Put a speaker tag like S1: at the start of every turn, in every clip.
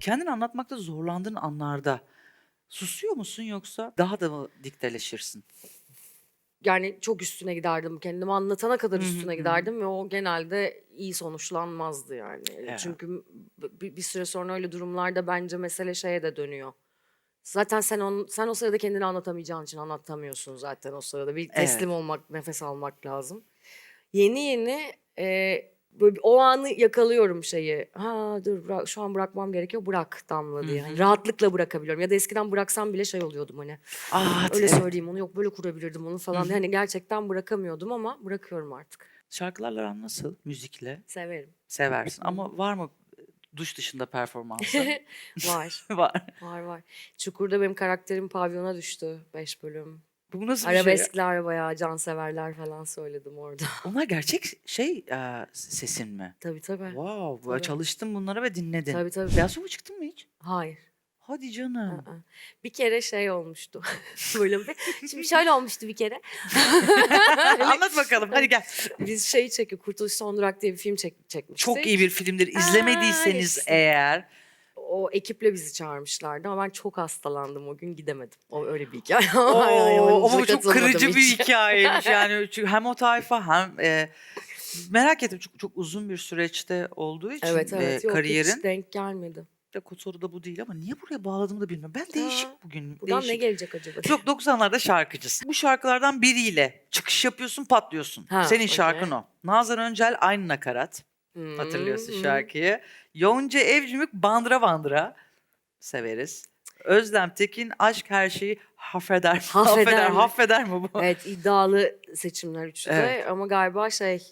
S1: Kendini anlatmakta zorlandığın anlarda susuyor musun yoksa daha da mı dikteleşirsin?
S2: Yani çok üstüne giderdim. Kendimi anlatana kadar üstüne giderdim ve o genelde iyi sonuçlanmazdı yani.
S1: Evet.
S2: Çünkü bir, bir süre sonra öyle durumlarda bence mesele şeye de dönüyor. Zaten sen on, sen o sırada kendini anlatamayacağın için anlatamıyorsun zaten o sırada. Bir teslim olmak, nefes almak lazım. Yeni yeni e, o anı yakalıyorum şeyi. Ha dur bırak, şu an bırakmam gerekiyor. Bırak Damla diye.
S1: Hı.
S2: rahatlıkla bırakabiliyorum. Ya da eskiden bıraksam bile şey oluyordum hani.
S1: Aa,
S2: Öyle
S1: evet.
S2: söyleyeyim onu yok böyle kurabilirdim onu falan.
S1: Hı.
S2: Hani gerçekten bırakamıyordum ama bırakıyorum artık.
S1: Şarkılarla aran nasıl? Müzikle
S2: Severim.
S1: seversin ama var mı duş dışında performansın?
S2: var.
S1: var.
S2: Var var. Çukur'da benim karakterim pavyona düştü 5 bölüm.
S1: Bu nasıl bir şey? ya?
S2: Arabeskler bayağı canseverler falan söyledim orada.
S1: Onlar gerçek şey e, sesin mi?
S2: tabii tabii.
S1: Wow,
S2: Tabii.
S1: çalıştın bunlara ve dinledin.
S2: Tabii tabii.
S1: Beyaz Şov'a çıktın mı hiç?
S2: Hayır.
S1: Hadi canım.
S2: ı-ı. Bir kere şey olmuştu. Böyle bir- Şimdi şöyle olmuştu bir kere.
S1: Anlat bakalım hadi gel.
S2: Biz şey çekiyor Kurtuluş Son Durak diye bir film çek, çekmiştik.
S1: Çok iyi bir filmdir. İzlemediyseniz
S2: işte.
S1: eğer
S2: O ekiple bizi çağırmışlardı ama ben çok hastalandım o gün gidemedim. O öyle bir hikaye.
S1: Oo,
S2: Yani
S1: ama bu çok kırıcı bir
S2: hiç.
S1: hikayeymiş yani çünkü hem o tayfa hem e, merak ettim çok, çok uzun bir süreçte olduğu için
S2: Evet evet
S1: e,
S2: yok
S1: kariyerin
S2: hiç denk gelmedi.
S1: de soru da bu değil ama niye buraya bağladığımı da bilmiyorum. Ben değişik
S2: Ha,
S1: bugün.
S2: Buradan
S1: değişik.
S2: ne gelecek acaba?
S1: Çok 90'larda şarkıcısın. Bu şarkılardan biriyle çıkış yapıyorsun patlıyorsun.
S2: Ha,
S1: Senin
S2: okey.
S1: şarkın o. Nazan Öncel aynı nakarat. Hatırlıyorsun
S2: Hmm.
S1: şarkıyı. Yonca Evcimik Bandıra Bandıra severiz. Özlem Tekin aşk her şeyi hafeder.
S2: Hafeder
S1: Hafeder,
S2: mi?
S1: hafeder mi bu?
S2: Evet iddialı seçimler üçü de
S1: Evet.
S2: ama galiba şey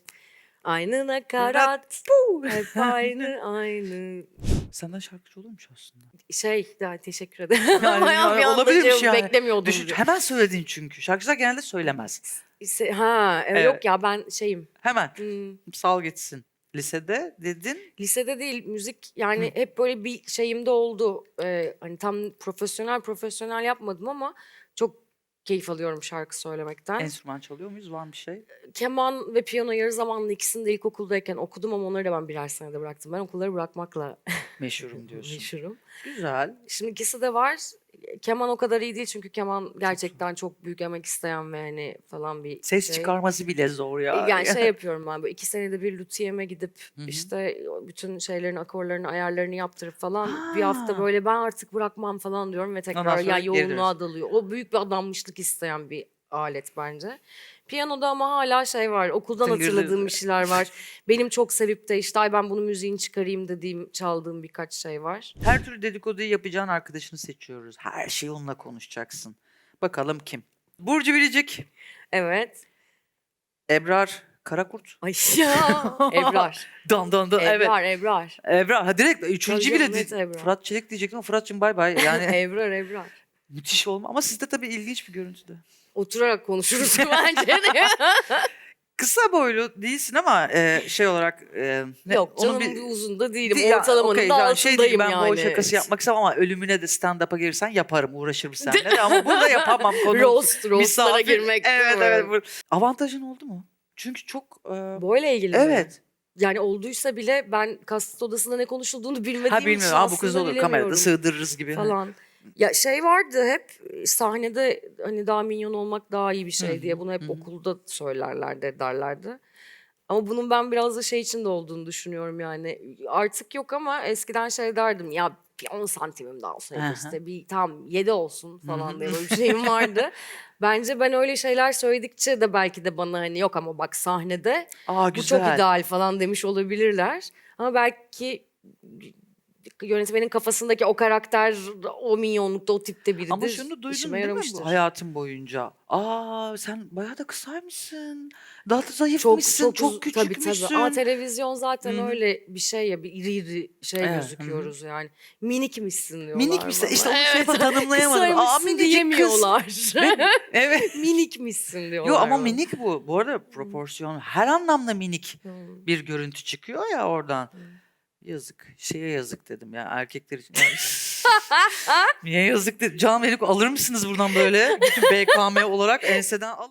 S2: aynı nakarat hep aynı aynı
S1: Senden şarkıcı olurmuş aslında.
S2: şey yani teşekkür ederim.
S1: Yani yani olabilirmiş yani.
S2: Beklemiyordum.
S1: Düşün,
S2: diyor.
S1: hemen söyledin çünkü. Şarkıcılar genelde söylemez.
S2: Ha evet,
S1: Evet.
S2: yok ya ben şeyim.
S1: Hemen
S2: hmm,
S1: sal gitsin. Lisede dedin.
S2: lisede değil müzik yani hep böyle bir şeyimde oldu. Ee, hani tam profesyonel profesyonel yapmadım ama çok keyif alıyorum şarkı söylemekten.
S1: Enstrüman çalıyor muyuz? Var mı bir şey?
S2: Keman ve piyano yarı zamanlı ikisini de ilkokuldayken okudum ama onları da ben birer senede bıraktım. Ben okulları bırakmakla
S1: Meşhurum diyorsun.
S2: meşhurum.
S1: Güzel.
S2: Şimdi ikisi de var. Keman o kadar iyi değil çünkü keman gerçekten çok büyük emek isteyen ve hani falan bir
S1: Ses
S2: şey.
S1: çıkarması bile zor ya.
S2: Yani şey yapıyorum ben böyle iki senede bir lütfiyeme gidip
S1: Hı hı.
S2: işte bütün şeylerin akorlarını ayarlarını yaptırıp falan bir hafta
S1: Ha.
S2: böyle ben artık bırakmam falan diyorum ve tekrar ya yoğunluğa dalıyor. O büyük bir adanmışlık isteyen bir alet bence. Piyanoda ama hala şey var okuldan
S1: Tıngırdı.
S2: hatırladığım bir şeyler var. Benim çok sevip de işte ay ben bunun müziğini çıkarayım dediğim çaldığım birkaç şey var.
S1: Her türlü dedikoduyu yapacağın arkadaşını seçiyoruz. Her şeyi onunla konuşacaksın. Bakalım kim? Burcu Biricik,
S2: Evet.
S1: Ebrar Karakurt.
S2: Ay ya. Ebrar.
S1: Dan dan dan. Evet.
S2: Ebrar, Ebrar.
S1: Ebrar. Ha direkt üçüncü bile değil.
S2: Ebrar.
S1: Fırat Çelik diyecektim ama Fırat'cığım bay bay. Yani
S2: Ebrar, Ebrar.
S1: müthiş olma. Ama sizde tabii ilginç bir görüntüde.
S2: Oturarak konuşuruz bence.
S1: Kısa boylu değilsin ama e, şey olarak... E, ne-
S2: Yok
S1: onun
S2: canım
S1: bir-
S2: uzun da değilim.
S1: Değil ya,
S2: Ortalamanın
S1: okey,
S2: da
S1: yani
S2: altındayım
S1: şey değil, ben
S2: yani.
S1: boy şakası yapmak istemem ama ölümüne de stand-up'a gelirsen yaparım, uğraşırım seninle de ama burada yapamam konu.
S2: Roast, roastlara girmek. değil
S1: Evet
S2: mi?
S1: evet. bu- Avantajın oldu mu? Çünkü çok... e,
S2: Boyla ilgili mi?
S1: evet.
S2: Yani olduysa bile ben kastet odasında ne konuşulduğunu bilmediğim
S1: Ha
S2: için
S1: bilmiyorum. Ha bu kız
S2: aslında
S1: olur kamerada
S2: bilemiyorum
S1: sığdırırız gibi.
S2: falan. Ya şey vardı hep sahnede hani daha minyon olmak daha iyi bir şey diye bunu hep okulda söylerlerdi derlerdi. Ama bunun ben biraz da şey içinde olduğunu düşünüyorum yani. Artık yok ama eskiden şey derdim ya bir 10 santimim daha
S1: hı.
S2: işte bir tam 7 olsun falan diye böyle bir şeyim vardı. Bence ben öyle şeyler söyledikçe de belki de bana hani yok ama bak sahnede
S1: Aa
S2: bu
S1: güzel.
S2: çok ideal falan demiş olabilirler. Ama belki yönetmenin kafasındaki o karakter o minyonlukta o tipte biridir.
S1: Ama şunu duydun değil mi bu hayatın boyunca? Aa sen bayağı da kısaymışsın. Daha da
S2: çok
S1: zayıfmışsın. Çok,
S2: çok, uzun-
S1: küçükmüşsün.
S2: Tabii tabii. Ama televizyon zaten
S1: Hı hı.
S2: öyle bir şey ya bir iri iri şey
S1: Evet,
S2: gözüküyoruz yani. Minikmişsin diyorlar.
S1: Minikmişsin.
S2: bana.
S1: İşte onu
S2: evet.
S1: şey tanımlayamadım. Aa minicik kız. evet.
S2: Minikmişsin diyorlar.
S1: Yo ama
S2: bana.
S1: minik bu. Bu arada proporsiyon her anlamda minik
S2: Hı.
S1: bir görüntü çıkıyor ya oradan. Yazık. Şeye yazık dedim ya erkekler için. Niye yazık dedim. Canım Elik alır mısınız buradan böyle? Bütün BKM olarak enseden al.